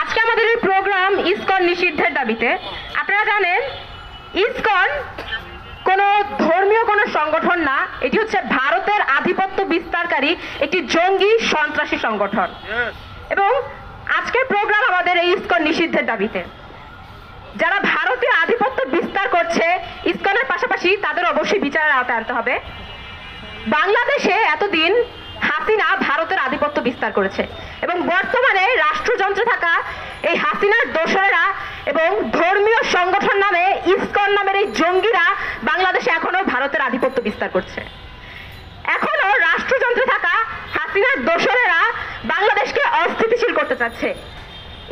আজকে আমাদের এই প্রোগ্রাম ইসকন নিষিদ্ধের দাবিতে। আপনারা জানেন ইসকন কোনো ধর্মীয় কোনো সংগঠন না এটি হচ্ছে ভারতের আধিপত্য বিস্তারকারী একটি জঙ্গি সন্ত্রাসী সংগঠন। এবং আজকের প্রোগ্রাম আমাদের এই ইসকন নিষিদ্ধের দাবিতে। যারা ভারতীয় আধিপত্য বিস্তার করছে ইসকনের পাশাপাশি তাদের অবশ্যই বিচারের আওতায় আনতে হবে। বাংলাদেশে এতদিন হাসিনা ভারতের আধিপত্য বিস্তার করেছে। এবং বর্তমানে রাষ্ট্রযন্ত্রে থাকা এই হাসিনার দোসরেরা এবং ধর্মীয় সংগঠন নামে ইসকন নামের এই জঙ্গিরা বাংলাদেশে এখনও ভারতের আধিপত্য বিস্তার করছে। এখনও রাষ্ট্রযন্ত্রে থাকা হাসিনার দোসরেরা বাংলাদেশকে অস্থিতিশীল করতে চাচ্ছে।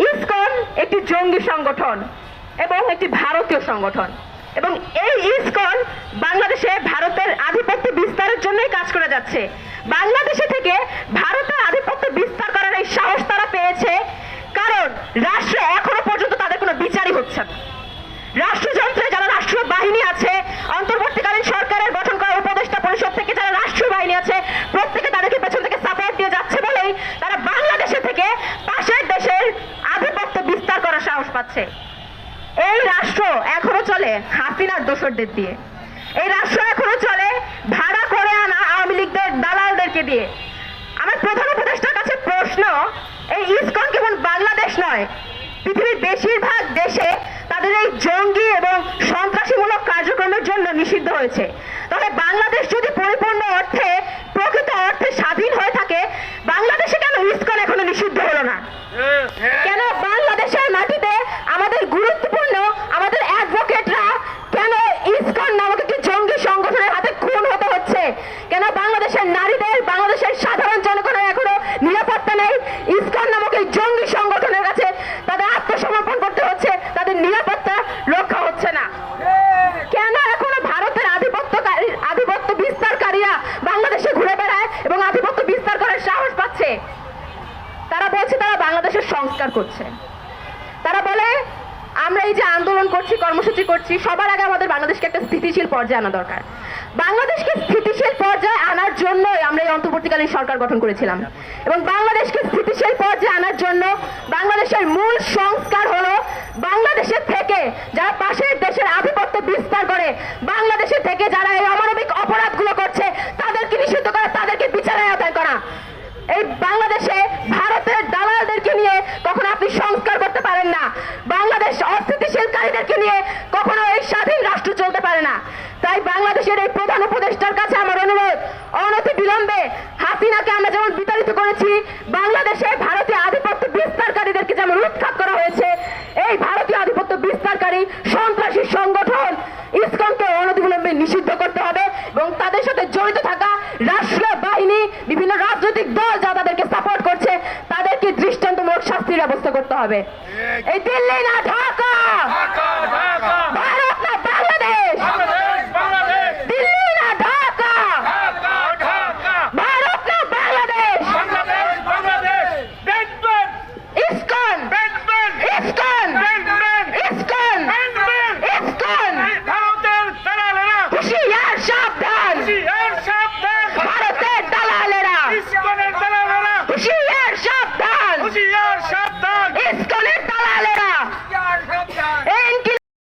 ইসকন একটি জঙ্গি সংগঠন এবং একটি ভারতীয় সংগঠন। এবং এই ইসকন বাংলাদেশে ভারতের আধিপত্য বিস্তারের জন্যই কাজ করে যাচ্ছে। বাংলাদেশে থেকে ভারতের আধিপত্য বিস্তার করার এই সাহস তারা পেয়েছে, কারণ রাষ্ট্রে এখনও পর্যন্ত তাদের কোনো বিচারই হচ্ছে না। রাষ্ট্রযন্ত্রে যারা রাষ্ট্রীয় বাহিনী আছে, অন্তর্বর্তীকালীন সরকারের গঠন করা উপদেষ্টা পরিষদ থেকে যারা রাষ্ট্রীয় বাহিনী আছে, প্রত্যেকে তাদেরকে পেছন থেকে সাপোর্ট দিয়ে যাচ্ছে বলেই তারা বাংলাদেশে থেকে পাশের দেশের আধিপত্য বিস্তার করার সাহস পাচ্ছে। এই রাষ্ট্র এখনও চলে হাসিনার দোসরদের দিয়ে। এই রাষ্ট্র এখনও চলে ভাড়া লীগদের দালালদেরকে দিয়ে। আমার প্রধান উপদেষ্টার কাছে প্রশ্ন, এই ইসকন কেবল বাংলাদেশ নয়, পৃথিবীর বেশিরভাগ দেশে তাদের এই জঙ্গি এবং সন্ত্রাসীমূলক কার্যক্রমের জন্য নিষিদ্ধ হয়েছে। তবে বাংলাদেশ যদি বাংলাদেশের নারীদের বাংলাদেশের সাধারণ জনগণের এখনও নিরাপত্তা নেই। ইসকন নামক এই জঙ্গি সংগঠনের কাছে তাদের আত্মসমর্পণ করতে হচ্ছে। তাদের নিরাপত্তা রক্ষা হচ্ছে না। কেন এখনও ভারতের আধিপত্যকারী আধিপত্য বিস্তারকারীরা বাংলাদেশে ঘুরে বেড়ায় এবং আধিপত্য বিস্তার করার সাহস পাচ্ছে? তারা বলছে তারা বাংলাদেশের সংস্কার করছে। তারা বলে, আমরা এই যে আন্দোলন করছি, কর্মসূচি করছি, সবার আগে আমাদের বাংলাদেশকে একটা স্থিতিশীল পর্যায়ে আনা দরকার। বাংলাদেশকে আনার জন্যই আমরা এই অন্তর্বর্তীকালীন সরকার গঠন করেছিলাম। এবং বাংলাদেশকে স্থিতিশীল পর্যায়ে আনার জন্য বাংলাদেশের মূল সংস্কার হলো বাংলাদেশের থেকে যারা পাশের দেশের আধিপত্য বিস্তার করে বাংলাদেশের থেকে যারা এই অমানবিক অপরাধগুলো করছে, তাদেরকে নিষিদ্ধ করা, তাদেরকে বিচারের আওতায় করা। এই বাংলাদেশে ভারতের দালালদেরকে নিয়ে কখনো আপনি সংস্কার করতে পারেন না। বাংলাদেশ অস্থিতিশীলকারীদেরকে নিয়ে কখনো এই স্বাধীন রাষ্ট্র চলতে পারে না। তাই বাংলাদেশের এই প্রধান উপদেষ্টার কাছে আমার অনুরোধ, অনতি বিলম্বে হাসিনাকে আমরা যেমন বিতাড়িত করেছি, বাংলাদেশে ভারতীয় আধিপত্য বিস্তারকারীদেরকে যেমন উৎখাত করা হয়েছে, এই ভারতীয় আধিপত্য বিস্তারকারী সন্ত্রাসী সংগঠন ইসকনকে অনতিবিলম্বে নিষিদ্ধ করতে হবে এবং তাদের সাথে জড়িত থাকা রাষ্ট্রীয় বাহিনী বিভিন্ন রাজনৈতিক দল যা তাদেরকে সাপোর্ট করছে তাদেরকে দৃষ্টান্তমূলক শাস্তির ব্যবস্থা করতে হবে। এই দিল্লি না ঢাকা!